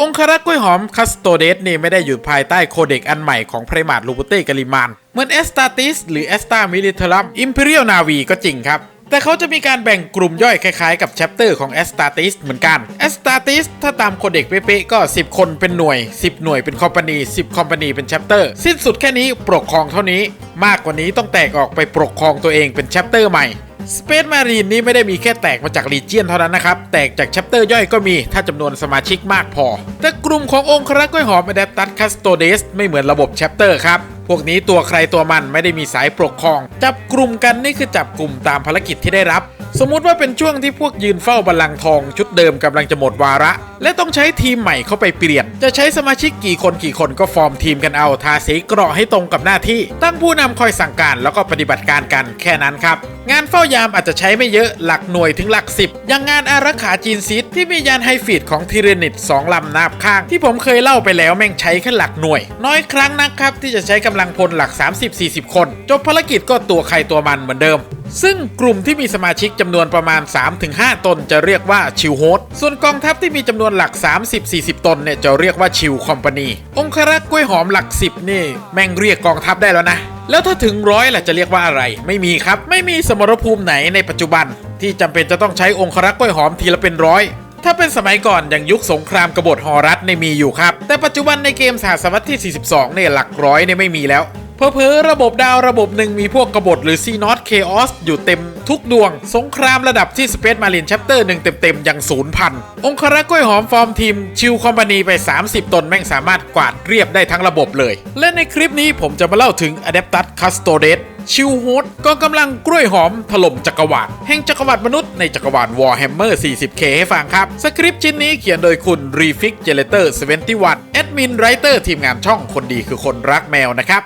องครักษ์กล้วยหอมคัสโตเดสนี่ไม่ได้อยู่ภายใต้โคเด็กอันใหม่ของไพรมาดลูปุเต้กาลิมาน เหมือนเอสตาติสหรือเอสตามิลิเทลัมอิมพีเรียลนาวีก็จริงครับ แต่เขาจะมีการแบ่งกลุ่มย่อยคล้ายๆกับแชปเตอร์ของ a s t a t i s เหมือนกัน a s t a t i s ถ้าตามโคเด็กเป๊ะๆก็ 10 คนเป็นหน่วย 10 หน่วยเป็นคอมพานี10 คอมพานีเป็นแชปเตอร์ สิ้นสุดแค่นี้ปกครองเท่านี้ มากกว่านี้ต้องแตกออกไปปกครองตัวเองเป็นแชปเตอร์ใหม่ สเปซมารีนนี้ไม่ได้มีแค่แตกมาจากลีเจียนเท่านั้นนะครับ แตกจากแชปเตอร์ย่อยก็มีถ้าจำนวนสมาชิกมากพอ แต่กลุ่มขององค์ครักษ์ก้อยหอมเดดตัดคาสโตเดสไม่เหมือนระบบแชปเตอร์ครับ พวกนี้ตัวใครตัวมันไม่ได้มีสายปกครอง จับกลุ่มกันนี่คือจับกลุ่มตามภารกิจที่ได้รับ สมมุติว่าเป็นช่วงที่พวกยืนเฝ้าบัลลังก์ทองชุดเดิมกำลังจะหมดวาระ และต้องใช้ทีมใหม่เข้าไปเปลี่ยน จะใช้สมาชิกกี่คนกี่คนก็ฟอร์มทีมกันเอาทาสีเกราะให้ตรงกับหน้าที่ ตั้งผู้นำคอยสั่งการแล้วก็ปฏิบัติการกันแค่นั้นครับงานเฝ้ายามอาจจะใช้ไม่เยอะหลักหน่วยถึงหลักสิบอย่างงานอารักขาจีนซิดที่มียานไฮฟีดของทีเรนิตสองลำนาบข้าง ที่ผมเคยเล่าไปแล้วแม่งใช้แค่หลักหน่วย น้อยครั้งนะครับที่จะใช้กำลังพลหลัก 30-40 คน จบภารกิจก็ตัวใครตัวมันเหมือนเดิม ซึ่งกลุ่มที่มีสมาชิกจำนวนประมาณ 3-5 ตนจะเรียกว่าชิวโฮสส่วนกองทัพที่มีจำนวนหลัก 30-40 ตนเนี่ยจะเรียกว่าชิวคอมพานี องครักษ์กล้วยหอมหลัก 10 นี่ แม่งเรียกกองทัพได้แล้วนะ แล้วถ้าถึงร้อยล่ะจะเรียกว่าอะไร ไม่มีครับ ไม่มีสมรภูมิไหนในปัจจุบัน ที่จำเป็นจะต้องใช้องครักษ์กล้วยหอมทีละเป็นร้อย ถ้าเป็นสมัยก่อนอย่างยุคสงครามกบฏฮอรัสในมีอยู่ครับ แต่ปัจจุบันในเกมสหสวรรษที่ 42 เนี่ยหลักร้อยเนี่ยไม่มีแล้วเพอเพอระบบดาวระบบหนึ่งมีพวกกบฏหรือซีนอตเคออสอยู่เต็มทุกดวง สงครามระดับที่ Space Marine Chapter หนึ่งเต็มๆ อย่างศูนย์พัน องครักษ์กล้วยหอมฟอร์มทีม ชิวคอมพานีไป 30 ตนแม่งสามารถกวาดเรียบได้ทั้งระบบเลย และในคลิปนี้ผมจะมาเล่าถึง Adeptus Custodes ชิวโฮดก็กำลังกล้วยหอมถล่มจักรวาลแห่งจักรวรรดิมนุษย์ในจักรวาล Warhammer 40k ให้ฟังครับ สคริปต์ชิ้นนี้เขียนโดยคุณ Refrigerator 71แอดมินไรเตอร์ทีมงานช่องคนดีคือคนรักแมวนะครับ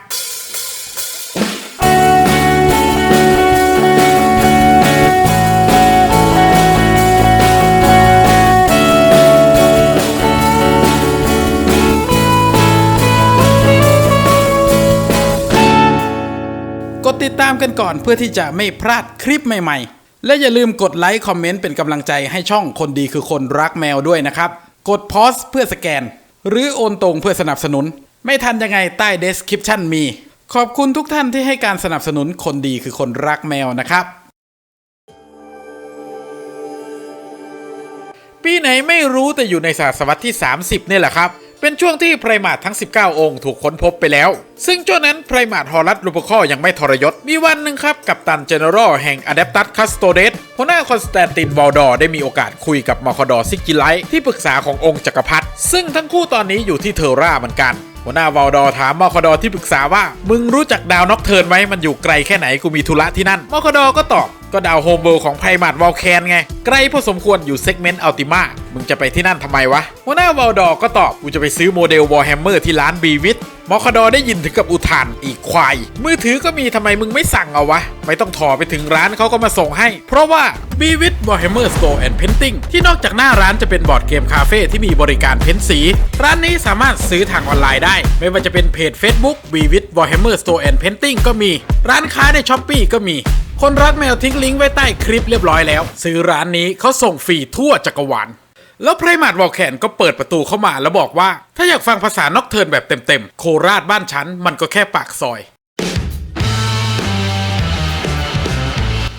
ามกันก่อนเพื่อที่จะไม่พลาดคลิปใหม่ๆ และอย่าลืมกดไลค์คอมเมนต์เป็นกำลังใจให้ช่องคนดีคือคนรักแมวด้วยนะครับ กดพอสเพื่อสแกน หรือโอนตรงเพื่อสนับสนุน ไม่ทันยังไงใต้ description มี ขอบคุณทุกท่านที่ให้การสนับสนุนคนดีคือคนรักแมวนะครับปีไหนไม่รู้แต่อยู่ในศตวรรษที่ 30 เนี่ยแหละครับ เป็นช่วงที่ไพรมาททั้ง 19 องค์ถูกค้นพบไปแล้ว ซึ่งช่วงนั้นไพรมาทฮอรัสลูปคอยังไม่ทรยศ มีวันหนึ่งครับกับตันเจเนอรัลแห่งอะ d ดปตัสคัสโตเดสหัวหน้าคอนสแตนตินวอลดอร์ได้มีโอกาสคุยกับมาคอดอซิกิไลที่ปรึกษาขององค์จักรพรรดิซึ่งทั้งคู่ตอนนี้อยู่ที่เทอร่าเหมือนกันหัวหน้าวอลดอร์ถามมอคอดอที่ปรึกษาว่า มึงรู้จักดาวน็อกเทิร์นไหมมันอยู่ไกลแค่ไหนกูมีธุระที่นั่นมอคอดอก็ตอบ ก็ดาวโฮมเวิลด์ของไพมาดวอลแคนไงไกลพอสมควรอยู่เซกเมนต์อัลติมามึงจะไปที่นั่นทำไมวะหัวหน้าวอลดอร์ก็ตอบกูจะไปซื้อโมเดลวอลแฮมเมอร์ที่ร้านบีวิทมอคดอได้ยินถึงกับอุทานอีกควาย มือถือก็มีทำไมมึงไม่สั่งเอาวะ ไม่ต้องถอไปถึงร้านเขาก็มาส่งให้ เพราะว่า b w i t Warhammer Store and Painting ที่นอกจากหน้าร้านจะเป็นบอร์ดเกมคาเฟ่ที่มีบริการเพ้นสี ร้านนี้สามารถซื้อทางออนไลน์ได้ ไม่ว่าจะเป็นเพจ Facebook b w i t Warhammer Store and Painting ก็มี ร้านค้าใน s h อ p e e ก็มี คนรักแมวทิ้งลิงก์ไว้ใต้คลิปเรียบร้อยแล้ว ซื้อร้านนี้เขาส่งฟรีทั่วจักรวาลแล้วไพรมาดวอลแคนก็เปิดประตูเข้ามาแล้วบอกว่า ถ้าอยากฟังภาษานอกเทินแบบเต็มๆโคราชบ้านฉันมันก็แค่ปากซอย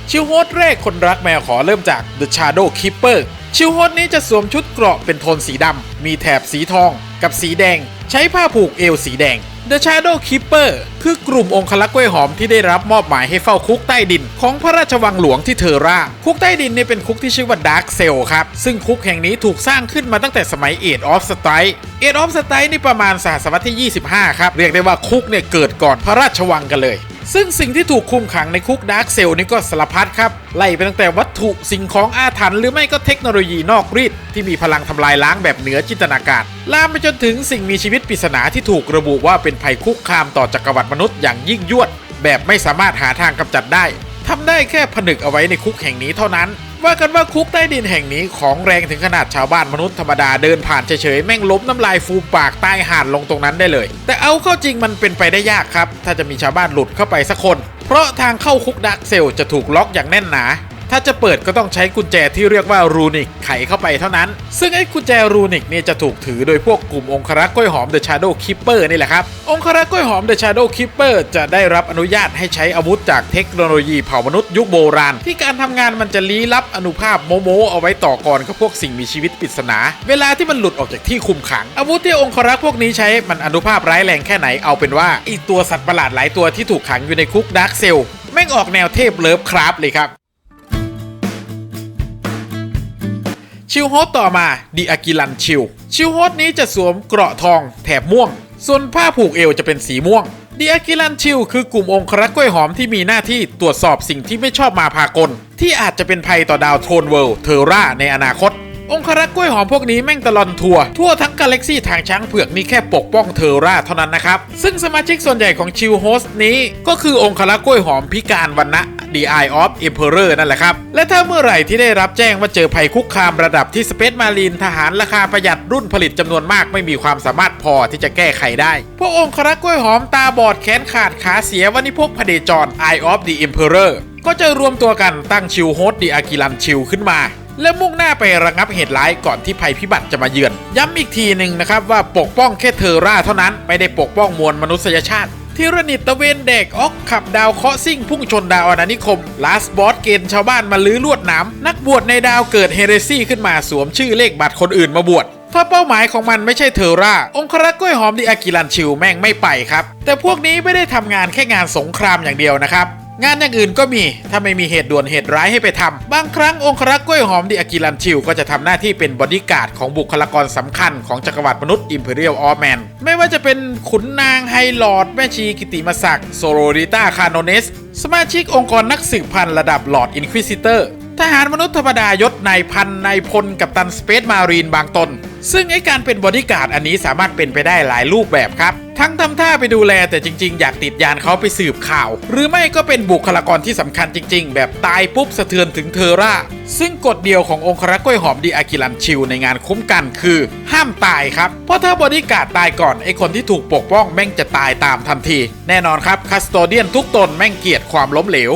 ชิวโฮสแรกคนรักแมวขอเริ่มจาก The Shadow Keeper ชิวโฮสนี้จะสวมชุดเกราะเป็นโทนสีดำ มีแถบสีทอง กับสีแดง ใช้ผ้าผูกเอวสีแดง The Shadow Keeper คือกลุ่มองคลักษ์กล้วยหอมที่ได้รับมอบหมายให้เฝ้าคุกใต้ดิน ของพระราชวังหลวงที่เทอร่า คุกใต้ดินเนี่ยเป็นคุกที่ชื่อว่า Dark Cell ครับ ซึ่งคุกแห่งนี้ถูกสร้างขึ้นมาตั้งแต่สมัย Age of Strike Age of Strike นี่ประมาณศตวรรษที่ 25 ครับ เรียกได้ว่าคุกเนี่ยเกิดก่อนพระราชวังกันเลย ซึ่งสิ่งที่ถูกคุมขังในคุกดาร์กเซลนี่ก็สารพัดครับ ไล่ไปตั้งแต่วัตถุสิ่งของอาถรรพ์หรือไม่ก็เทคโนโลยีนอกรีดที่มีพลังทำลายล้างแบบเหนือจินตนาการ ลามไปจนถึงสิ่งมีชีวิตปริศนาที่ถูกระบุว่าเป็นภัยคุกคามต่อจักรวรรดิมนุษย์อย่างยิ่งยวด แบบไม่สามารถหาทางกำจัดได้ทำได้แค่ผนึกเอาไว้ในคุกแห่งนี้เท่านั้น ว่ากันว่าคุกใต้ดินแห่งนี้ของแรงถึงขนาดชาวบ้านมนุษย์ธรรมดาเดินผ่านเฉยๆแม่งล้มน้ำลายฟูมปากใต้หาดลงตรงนั้นได้เลย แต่เอาเข้าจริงมันเป็นไปได้ยากครับ ถ้าจะมีชาวบ้านหลุดเข้าไปสักคน เพราะทางเข้าคุกดักเซลจะถูกล็อกอย่างแน่นหนา ถ้าจะเปิดก็ต้องใช้กุญแจที่เรียกว่ารูนิกไขเข้าไปเท่านั้น ซึ่งไอ้กุญแจรูนิกเนี่ยจะถูกถือโดยพวกกลุ่มองครักษ์กล้วยหอม The Shadow Keeper นี่แหละครับ องครักษ์กล้วยหอม The Shadow Keeper จะได้รับอนุญาตให้ใช้อาวุธจากเทคโนโลยีเผ่ามนุษย์ยุคโบราณ ที่การทำงานมันจะลี้ลับอนุภาพโมโมเอาไว้ต่อกรกับพวกสิ่งมีชีวิตปริศนา เวลาที่มันหลุดออกจากที่คุมขัง อาวุธที่องครักษ์พวกนี้ใช้มันอนุภาพร้ายแรงแค่ไหนเอาเป็นว่าไอีตัวสัตว์ประหลาดหลายตัวที่ถูกขังอยู่ในคุกดาร์กเซลแม่งออกแนวเทพเลิฟคราฟเลยครับ ชิลโฮสต่อมาดีอากิลันชิลชิลโฮสนี้จะสวมเกราะทองแถบม่วง ส่วนผ้าผูกเอวจะเป็นสีม่วงดีอากิลันชิลคือกลุ่มองครักษ์กล้วยหอมที่มีหน้าที่ตรวจสอบสิ่งที่ไม่ชอบมาพากล ที่อาจจะเป็นภัยต่อดาวโทนเวิลด์เทอร่าในอนาคต องครักษ์กล้วยหอมพวกนี้แม่งตลอนทัวร์ทั่วทั้งกาแล็กซี่ทางช้างเผือกนี่แค่ปกป้องเทอร่าเท่านั้นนะครับ ซึ่งสมาชิกส่วนใหญ่ของชิลโฮสนี้ก็คือองครักษ์กล้วยหอมพิการวันนะ The Eye of Emperor นั่นแหละครับ และถ้าเมื่อไหร่ที่ได้รับแจ้งว่าเจอภัยคุกคามระดับที่สเปซมารีนทหารราคาประหยัดรุ่นผลิตจำนวนมากไม่มีความสามารถพอที่จะแก้ไขได้ พวกองครักษ์กล้วยหอมตาบอดแขนขาดขาเสียวันนี้พวกพเดจร Eye of the Emperor ก็จะรวมตัวกันตั้งชิลโฮสดีอากิลันชิลขึ้นมาและมุ่งหน้าไประงับเหตุร้ายก่อนที่ภัยพิบัติจะมาเยือน ย้ำอีกทีหนึ่งนะครับว่าปกป้องแค่เทอร่าเท่านั้นไม่ได้ปกป้องมวลมนุษยชาติ ทิรนิตตะเวนเด็กออกขับดาวเคาะซิ่งพุ่งชนดาวอนานิคม ลาสบอสเกณฑ์ชาวบ้านมาลื้อลวดหนามนักบวชในดาวเกิดเฮเรซี่ขึ้นมาสวมชื่อเลขบัตรคนอื่นมาบวชถ้าเป้าหมายของมันไม่ใช่เทอร่า องครักษ์กล้วยหอมดิอากิลันชิลแม่งไม่ไปครับ แต่พวกนี้ไม่ได้ทำงานแค่งานสงครามอย่างเดียวนะครับ งานอย่างอื่นก็มี ถ้าไม่มีเหตุด่วนเหตุร้ายให้ไปทำบางครั้งองครักษ์กล้วยหอมดีอากิลันชิลก็จะทำหน้าที่เป็นบอดี้การ์ดของบุคลากรสำคัญของจักรวรรดิมนุษย์อิมพีเรียลออแมน ไม่ว่าจะเป็นขุนนางไฮลอร์ดแม่ชีกิติมศักดิ์โซโรริต้าคาโนเนส สมาชิกองค์กรนักสืบพันธ์ระดับลอร์ดอินควิซิเตอร์ทหารมนุษย์ธรรมดายศนายพันนายพลกับตันสเปซมารีนบางตน ซึ่งไอการเป็นบอดี้การ์ดอันนี้สามารถเป็นไปได้หลายรูปแบบครับ ทั้งทำท่าไปดูแลแต่จริง ๆ อยากติดยานเขาไปสืบข่าว หรือไม่ก็เป็นบุคลากรที่สำคัญจริง ๆ แบบตายปุ๊บสะเทือนถึงเทอร่า ซึ่งกฎเดียวขององครักษ์กล้วยหอมดีอากิลันชิลในงานคุ้มกันคือ ห้ามตายครับ เพราะถ้าบอดี้การ์ดตายก่อนไอคนที่ถูกปกป้องแม่งจะตายตามทันที แน่นอนครับคัสโตเดียนทุกตนแม่งเกลียดความล้มเหลว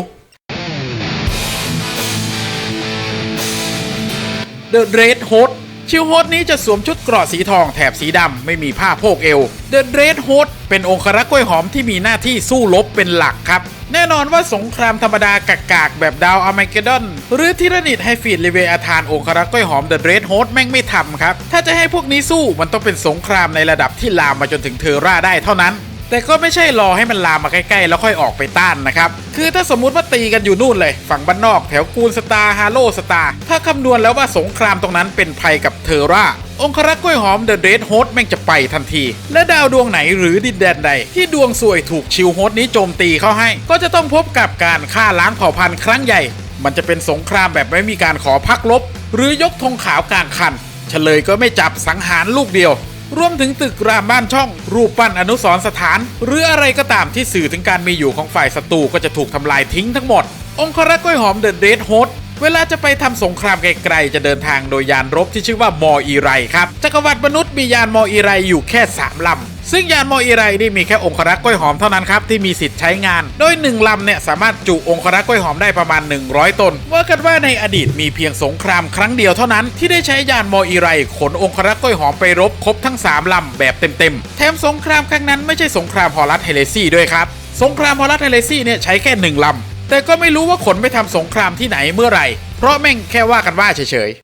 The Red Host ชิลโฮสนี้จะสวมชุดเกราะสีทองแถบสีดำไม่มีผ้าโพกเอว The Red Host เป็นองครักษ์กล้วยหอมที่มีหน้าที่สู้รบเป็นหลักครับ แน่นอนว่าสงครามธรรมดากากๆแบบดาวอ r มเกดอน หรือทิรนิตไฮฟีดเลเวอาธานองครักษ์กล้วยหอม The Red Host แม่งไม่ทำครับ ถ้าจะให้พวกนี้สู้มันต้องเป็นสงครามในระดับที่ลามมาจนถึงเทอร่าได้เท่านั้น แต่ก็ไม่ใช่รอให้มันลามมาใกล้ๆ แล้วค่อยออกไปต้านนะครับ คือถ้าสมมุติว่าตีกันอยู่นู่นเลย ฝั่งบ้านนอกแถวกูนสตาร์ฮาโลสตาร์ถ้าคำนวณแล้วว่าสงครามตรงนั้นเป็นภัยกับเทอร่าองครักษ์กล้วยหอมเดอะเรดโฮสแม่งจะไปทันที และดาวดวงไหนหรือดินแดนใด ที่ดวงสวยถูกชิลโฮสนี้โจมตีเข้าให้ ก็จะต้องพบกับการฆ่าล้างเผ่าพันธุ์ครั้งใหญ่ มันจะเป็นสงครามแบบไม่มีการขอพักลบ หรือยกธงขาวกลางคันเฉลยก็ไม่จับสังหารลูกเดียว รวมถึงตึกรามบ้านช่อง รูปปั้นอนุสรสถาน หรืออะไรก็ตามที่สื่อถึงการมีอยู่ของฝ่ายศัตรูก็จะถูกทำลายทิ้งทั้งหมด องครักษ์กล้วยหอมเดอะเดดโฮสเวลาจะไปทำสงครามไกลๆ จะเดินทางโดยยานรบที่ชื่อว่ามออีไรครับ จักรวรรดิมนุษย์มียานมออีไรอยู่แค่3ลำ ซึ่งยานโมออีไรนี่มีแค่องครักษ์กล้วยหอมเท่านั้นครับที่มีสิทธิ์ใช้งาน โดย1ลำเนี่ยสามารถจุองครักษ์กล้วยหอมได้ประมาณ 100 ตน ว่ากันว่าในอดีตมีเพียงสงครามครั้งเดียวเท่านั้นที่ได้ใช้ยานโมออีไรขนองครักษ์กล้วยหอมไปรบครบทั้ง 3 ลำแบบเต็มๆ แถมสงครามครั้งนั้นไม่ใช่สงครามฮอลัสเฮเลซี่ด้วยครับ สงครามฮอลัสเฮเลซี่เนี่ยใช้แค่หนึ่งลำแต่ก็ไม่รู้ว่าขนไปทำสงครามที่ไหนเมื่อไหร่ เพราะแม่งแค่ว่ากันว่าเฉยๆ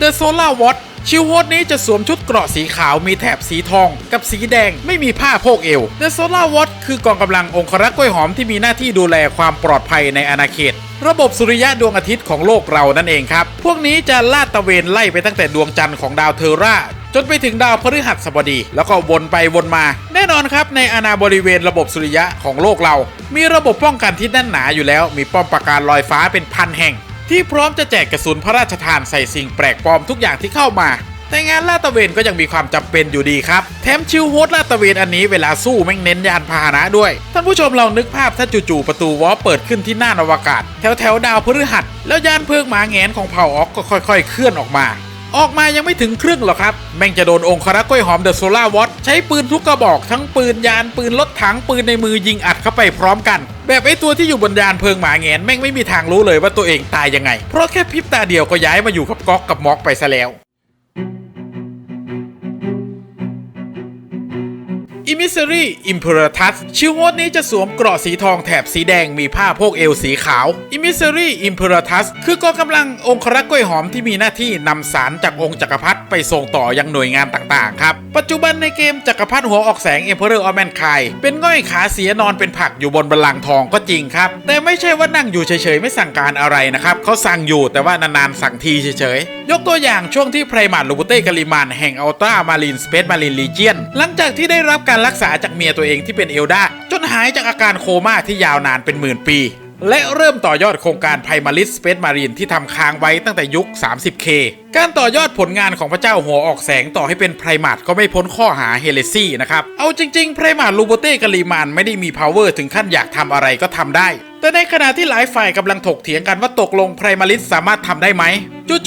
The Solar Watch ชิวโฮสนี้จะสวมชุดเกราะสีขาวมีแถบสีทอง กับสีแดงไม่มีผ้าโพกเอว The Solar Watch คือกองกำลังองครักษ์กล้วยหอมที่มีหน้าที่ดูแลความปลอดภัยในอาณาเขต ระบบสุริยะดวงอาทิตย์ของโลกเรานั่นเองครับ พวกนี้จะลาดตระเวนไล่ไปตั้งแต่ดวงจันทร์ของดาวเทอร่าจนไปถึงดาวพฤหัสบดี แล้วก็วนไปวนมา แน่นอนครับในอาณาบริเวณระบบสุริยะของโลกเรา มีระบบป้องกันที่แน่นหนาอยู่แล้ว มีป้อมปราการลอยฟ้าเป็นพันแห่ง ที่พร้อมจะแจกกระสุนพระราชทานใส่สิ่งแปลกปลอมทุกอย่างที่เข้ามา แต่งานลาดตระเวนก็ยังมีความจำเป็นอยู่ดีครับ แถมชิวโฮสลาดตระเวนอันนี้เวลาสู้แม่งเน้นยานพาหนะด้วย ท่านผู้ชมลองนึกภาพถ้าจู่ๆประตูวอลเปิดขึ้นที่หน้าอวกาศ แถวแถวๆดาวพฤหัส แล้วยานเพิงหมาแงนของเผ่าออกก็ค่อย ๆ เคลื่อนออกมาออกมายังไม่ถึงครึ่งหรอกครับ แม่งจะโดนองครักษ์กล้วยหอมเดอะโซล่าวอตใช้ปืนทุกกระบอกทั้งปืนยานปืนรถถังปืนในมือยิงอัดเข้าไปพร้อมกัน แบบไอ้ตัวที่อยู่บนยานเพิงหมาแงนแม่งไม่มีทางรู้เลยว่าตัวเองตายยังไง เพราะแค่พริบตาเดียวก็ย้ายมาอยู่กับก๊อกกับม็อกไปซะแล้ว อิมิ s ซรีอิมเพอร์ทัสชิวโมดนี้จะสวมเกราะสีทองแถบสีแดงมีผ้าโพกเอวสีขาวอิมิ s ซรีอิมเพอร์ทัสคือกองกำลังองครักษ์กล้วยหอมที่มีหน้าที่นำสารจากองค์จักรพรรดิไปส่งต่อยังหน่วยงานต่างๆครับ ปัจจุบันในเกมจักรพรรดิหัวออกแสง Emperor of Mankind เป็นง่อยขาเสียนอนเป็นผักอยู่บนบัลลังก์ทองก็จริงครับ แต่ไม่ใช่ว่านั่งอยู่เฉยๆไม่สั่งการอะไรนะครับเขาสั่งอยู่แต่ว่านานๆสั่งทีเฉยๆยกตัวอย่างช่วงที่ไพรมาร์ลูบูเต้กาลิมานแห่งอัลตรามารีนสเปซมารีนลีเจียนหลังจากที่ได้รับการรักษาจากเมียตัวเองที่เป็นเอลดาจนหายจากอาการโคม่าที่ยาวนานเป็นหมื่นปี และเริ่มต่อยอดโครงการไพมาริสสเปซมารีนที่ทำค้างไว้ตั้งแต่ยุค 30K การต่อยอดผลงานของพระเจ้าหัวออกแสงต่อให้เป็นไพรมาดก็ไม่พ้นข้อหาเฮเลซี่นะครับ เอาจริงๆ ไพรมาดลูโบเต้กาลีมานไม่ได้มี power ถึงขั้นอยากทำอะไรก็ทำได้ แต่ในขณะที่หลายฝ่ายกำลังถกเถียงกันว่าตกลงไพรมาริสสามารถทำได้ไหม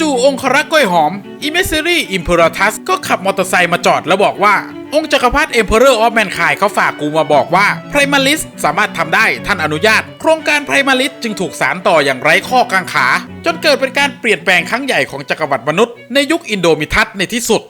จู่ๆองครักษ์กล้วยหอมอิเมซอรี่อิมเพอรัสก็ขับมอเตอร์ไซค์มาจอดแล้วบอกว่า องค์จักรพรรดิเอ็มเพอเรอร์ออฟแมนคายเขาฝากกูมาบอกว่าไพรมาริสสามารถทำได้ท่านอนุญาต โครงการไพรมาริสจึงถูกสารต่ออย่างไร้ข้อกังขา จนเกิดเป็นการเปลี่ยนแปลงครั้งใหญ่ของจักรวรรดิมนุษย์ในยุคอินโดมิทัสในที่สุด